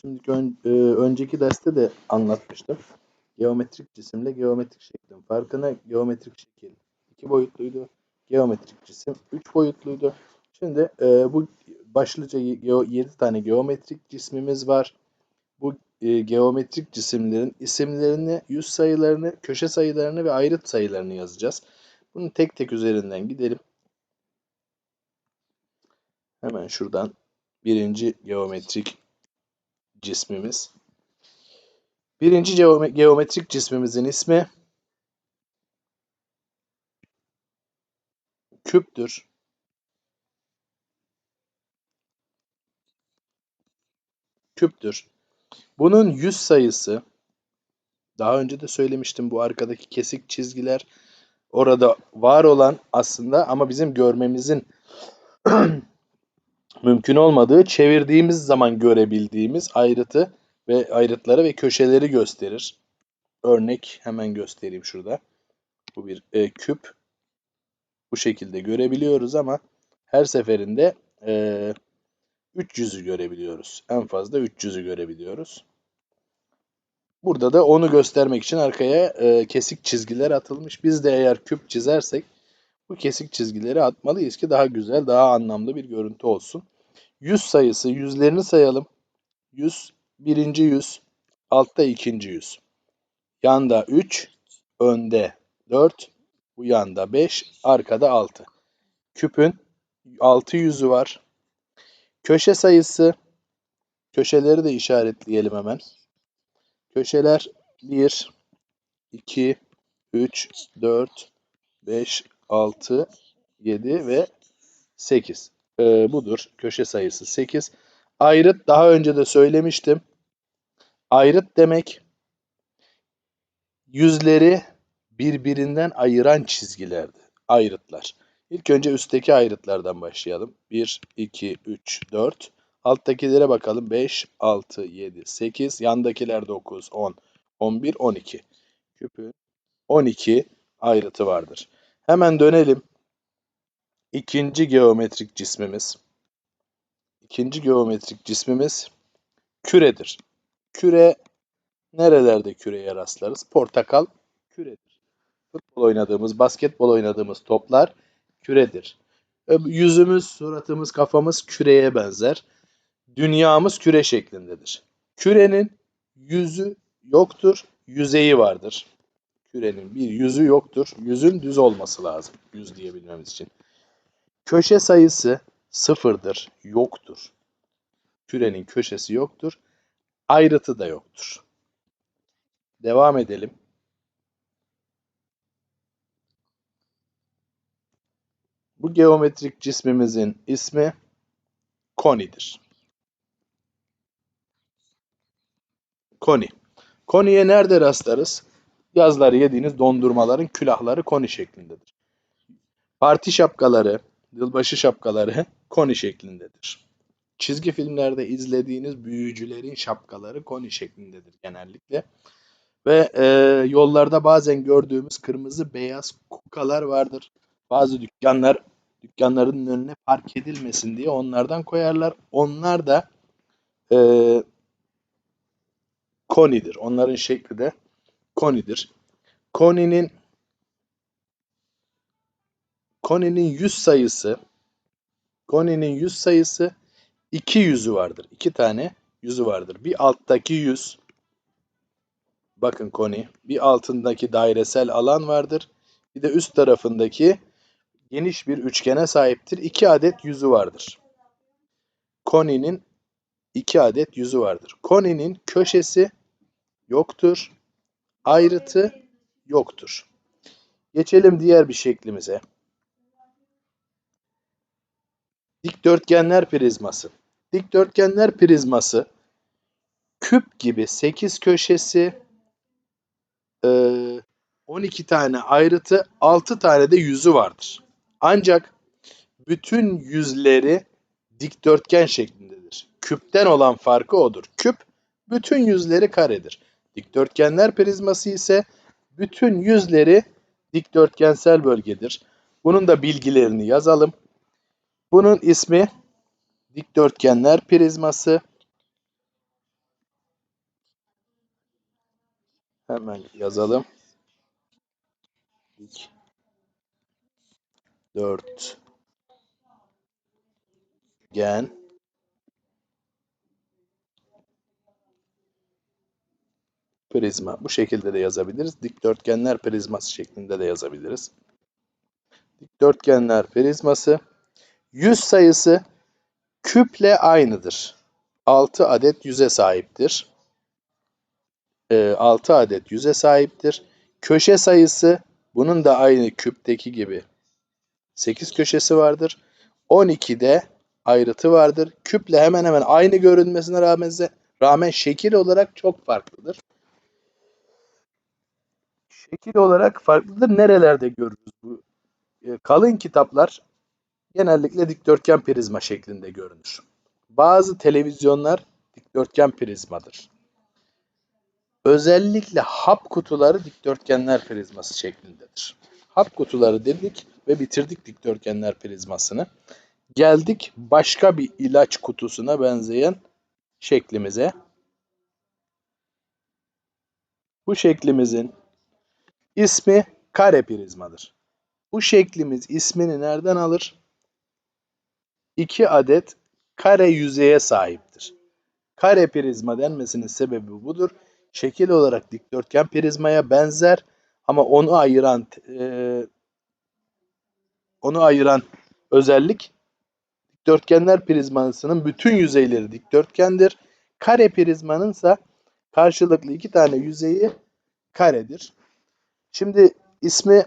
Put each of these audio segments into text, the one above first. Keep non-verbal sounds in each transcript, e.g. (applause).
Şimdi ön- e, önceki derste de anlatmıştım. Geometrik cisimle geometrik şeklin farkını geometrik şekil iki boyutluydu. Geometrik cisim üç boyutluydu. Şimdi e, bu başlıca 7 tane geometrik cismimiz var. Bu e, geometrik cisimlerin isimlerini, yüz sayılarını, köşe sayılarını ve ayrıt sayılarını yazacağız. Bunu tek tek üzerinden gidelim. Hemen şuradan birinci geometrik cismimiz. Birinci geometrik cismimizin ismi küptür. Küptür. Bunun yüz sayısı daha önce de söylemiştim bu arkadaki kesik çizgiler orada var olan aslında ama bizim görmemizin (clears throat) mümkün olmadığı çevirdiğimiz zaman görebildiğimiz ayrıtı ve ayrıtları ve köşeleri gösterir. Örnek hemen göstereyim şurada. Bu bir e, küp. Bu şekilde görebiliyoruz ama her seferinde e, 300'ü görebiliyoruz. En fazla 300'ü görebiliyoruz. Burada da onu göstermek için arkaya e, kesik çizgiler atılmış. Biz de eğer küp çizersek bu kesik çizgileri atmalıyız ki daha güzel, daha anlamlı bir görüntü olsun. 100 sayısı, yüzlerini sayalım. 100, birinci yüz, altta ikinci yüz. Yanda 3, önde 4, bu yanda 5, arkada 6. Küpün 6 yüzü var. Köşe sayısı, köşeleri de işaretleyelim hemen. Köşeler 1, 2, 3, 4, 5, 6, 7 ve 8. Ee, budur. Köşe sayısı 8. Ayrıt daha önce de söylemiştim. Ayrıt demek yüzleri birbirinden ayıran çizgilerdi. Ayrıtlar. İlk önce üstteki ayrıtlardan başlayalım. 1, 2, 3, 4. Alttakilere bakalım. 5, 6, 7, 8. Yandakiler 9, 10, 11, 12. Küpün 12 ayrıtı vardır. Hemen dönelim. İkinci geometrik cismimiz. İkinci geometrik cismimiz küredir. Küre nerelerde küreye rastlarız? Portakal küredir. Futbol oynadığımız, basketbol oynadığımız toplar küredir. Yüzümüz, suratımız, kafamız küreye benzer. Dünyamız küre şeklindedir. Kürenin yüzü yoktur, yüzeyi vardır. Kürenin bir yüzü yoktur. Yüzün düz olması lazım. Yüz diyebilmemiz için. Köşe sayısı sıfırdır, yoktur. Kürenin köşesi yoktur. Ayrıtı da yoktur. Devam edelim. Bu geometrik cismimizin ismi konidir. Koni. Koniye nerede rastlarız? Yazları yediğiniz dondurmaların külahları koni şeklindedir. Parti şapkaları, yılbaşı şapkaları koni şeklindedir. Çizgi filmlerde izlediğiniz büyücülerin şapkaları koni şeklindedir genellikle. Ve e, yollarda bazen gördüğümüz kırmızı beyaz kukalar vardır. Bazı dükkanlar dükkanların önüne park edilmesin diye onlardan koyarlar. Onlar da e, konidir. Onların şekli de konidir. Koninin koninin yüz sayısı koninin yüz sayısı iki yüzü vardır. İki tane yüzü vardır. Bir alttaki yüz bakın koni bir altındaki dairesel alan vardır. Bir de üst tarafındaki geniş bir üçgene sahiptir. İki adet yüzü vardır. Koninin iki adet yüzü vardır. Koninin köşesi yoktur. Ayrıtı yoktur. Geçelim diğer bir şeklimize. Dikdörtgenler prizması. Dikdörtgenler prizması küp gibi 8 köşesi, 12 tane ayrıtı, 6 tane de yüzü vardır. Ancak bütün yüzleri dikdörtgen şeklindedir. Küpten olan farkı odur. Küp bütün yüzleri karedir. Dikdörtgenler prizması ise bütün yüzleri dikdörtgensel bölgedir. Bunun da bilgilerini yazalım. Bunun ismi dikdörtgenler prizması. Hemen yazalım. Dik dört gen prizma. Bu şekilde de yazabiliriz. Dikdörtgenler prizması şeklinde de yazabiliriz. Dikdörtgenler prizması. Yüz sayısı küple aynıdır. 6 adet yüze sahiptir. 6 ee, adet yüze sahiptir. Köşe sayısı bunun da aynı küpteki gibi 8 köşesi vardır. 12'de ayrıtı vardır. Küple hemen hemen aynı görünmesine rağmen, rağmen şekil olarak çok farklıdır. Şekil olarak farklıdır. Nerelerde görürüz bu? Ee, kalın kitaplar genellikle dikdörtgen prizma şeklinde görünür. Bazı televizyonlar dikdörtgen prizmadır. Özellikle hap kutuları dikdörtgenler prizması şeklindedir. Hap kutuları dedik ve bitirdik dikdörtgenler prizmasını. Geldik başka bir ilaç kutusuna benzeyen şeklimize. Bu şeklimizin ismi kare prizmadır. Bu şeklimiz ismini nereden alır? 2 adet kare yüzeye sahiptir. Kare prizma denmesinin sebebi budur. Şekil olarak dikdörtgen prizmaya benzer ama onu ayıran e, onu ayıran özellik dikdörtgenler prizmasının bütün yüzeyleri dikdörtgendir. Kare prizmanın karşılıklı iki tane yüzeyi karedir. Şimdi ismi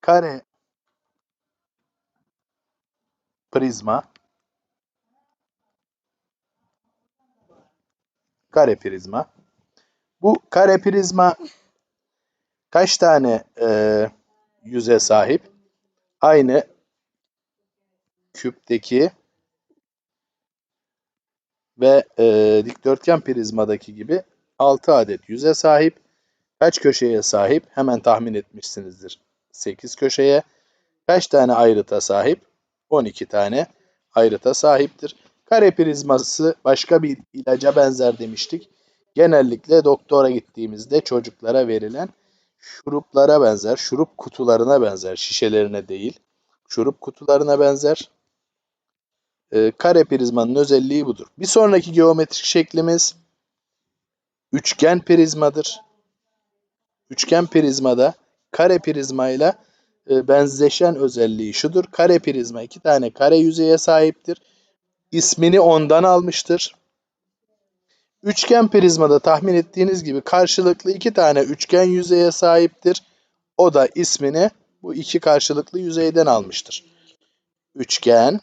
kare prizma kare prizma. Bu kare prizma kaç tane e, yüze sahip? Aynı küpteki ve e, dikdörtgen prizmadaki gibi 6 adet yüze sahip. Kaç köşeye sahip? Hemen tahmin etmişsinizdir. 8 köşeye. Kaç tane ayrıta sahip? 12 tane ayrıta sahiptir. Kare prizması başka bir ilaca benzer demiştik. Genellikle doktora gittiğimizde çocuklara verilen şuruplara benzer, şurup kutularına benzer, şişelerine değil, şurup kutularına benzer. Ee, kare prizmanın özelliği budur. Bir sonraki geometrik şeklimiz üçgen prizmadır. Üçgen prizmada kare prizmayla e, benzeşen özelliği şudur. Kare prizma iki tane kare yüzeye sahiptir. İsmini ondan almıştır. Üçgen prizmada tahmin ettiğiniz gibi karşılıklı iki tane üçgen yüzeye sahiptir. O da ismini bu iki karşılıklı yüzeyden almıştır. Üçgen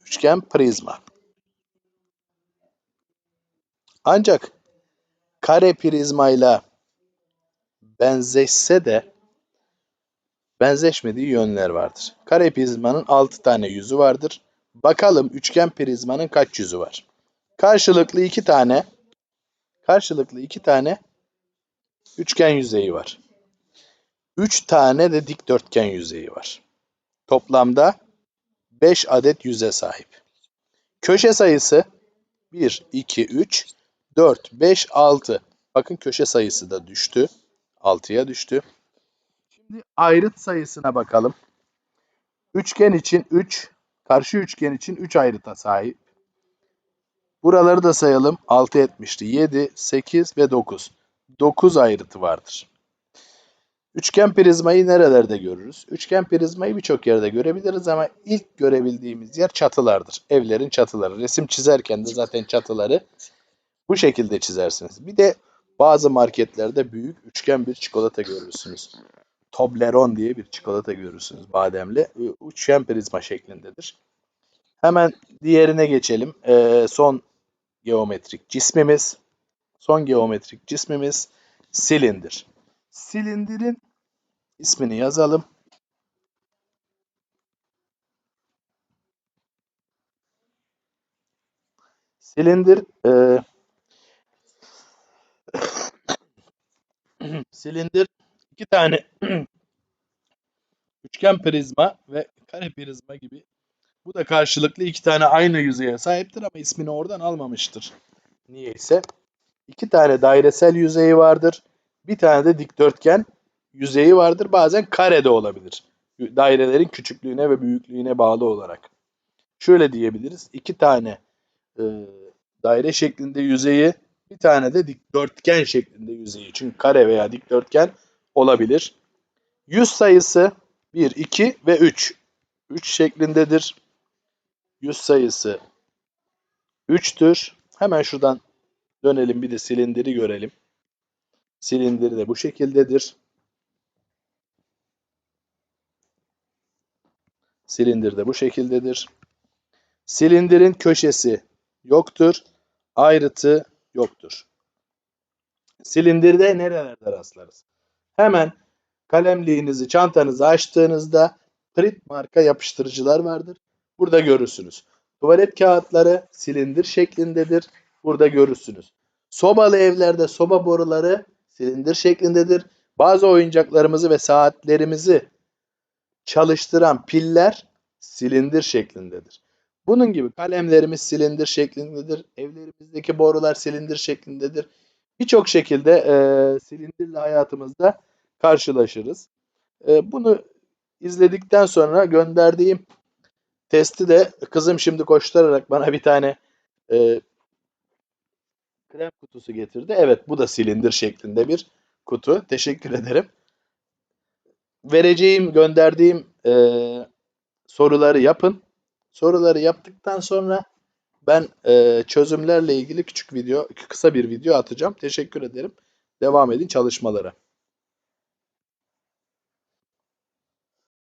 üçgen prizma. Ancak kare prizmayla benzeşse de benzeşmediği yönler vardır. Kare prizmanın 6 tane yüzü vardır. Bakalım üçgen prizmanın kaç yüzü var? Karşılıklı iki tane karşılıklı iki tane üçgen yüzeyi var. Üç tane de dikdörtgen yüzeyi var. Toplamda 5 adet yüze sahip. Köşe sayısı 1, 2, 3, 4, 5, 6. Bakın köşe sayısı da düştü. 6'ya düştü. Şimdi ayrıt sayısına bakalım. Üçgen için 3, Karşı üçgen için 3 ayrıta sahip. Buraları da sayalım. 6 etmişti. 7, 8 ve 9. 9 ayrıtı vardır. Üçgen prizmayı nerelerde görürüz? Üçgen prizmayı birçok yerde görebiliriz ama ilk görebildiğimiz yer çatılardır. Evlerin çatıları. Resim çizerken de zaten çatıları bu şekilde çizersiniz. Bir de bazı marketlerde büyük üçgen bir çikolata görürsünüz. Toblerone diye bir çikolata görürsünüz bademli. Üçgen prizma şeklindedir. Hemen diğerine geçelim. Ee, son geometrik cismimiz. Son geometrik cismimiz silindir. Silindirin ismini yazalım. Silindir e, silindir iki tane (clears throat) üçgen prizma ve kare prizma gibi. Bu da karşılıklı iki tane aynı yüzeye sahiptir ama ismini oradan almamıştır. Niye ise iki tane dairesel yüzeyi vardır. Bir tane de dikdörtgen yüzeyi vardır. Bazen kare de olabilir. Dairelerin küçüklüğüne ve büyüklüğüne bağlı olarak. Şöyle diyebiliriz. İki tane e, daire şeklinde yüzeyi, bir tane de dikdörtgen şeklinde yüzeyi. Çünkü kare veya dikdörtgen olabilir. Yüz sayısı 1, 2 ve 3. 3 şeklindedir. Yüz sayısı 3'tür. Hemen şuradan dönelim bir de silindiri görelim. Silindiri de bu şekildedir. Silindir de bu şekildedir. Silindirin köşesi yoktur. Ayrıtı yoktur. Silindirde nerelerde rastlarız? Hemen kalemliğinizi, çantanızı açtığınızda Prit marka yapıştırıcılar vardır. Burada görürsünüz. Tuvalet kağıtları silindir şeklindedir. Burada görürsünüz. Sobalı evlerde soba boruları silindir şeklindedir. Bazı oyuncaklarımızı ve saatlerimizi çalıştıran piller silindir şeklindedir. Bunun gibi kalemlerimiz silindir şeklindedir. Evlerimizdeki borular silindir şeklindedir. Birçok şekilde e, silindirle hayatımızda karşılaşırız. E, bunu izledikten sonra gönderdiğim testi de kızım şimdi koşturarak bana bir tane e, krem kutusu getirdi. Evet bu da silindir şeklinde bir kutu. Teşekkür ederim. Vereceğim, gönderdiğim e, soruları yapın. Soruları yaptıktan sonra ben e, çözümlerle ilgili küçük video, kısa bir video atacağım. Teşekkür ederim. Devam edin çalışmalara.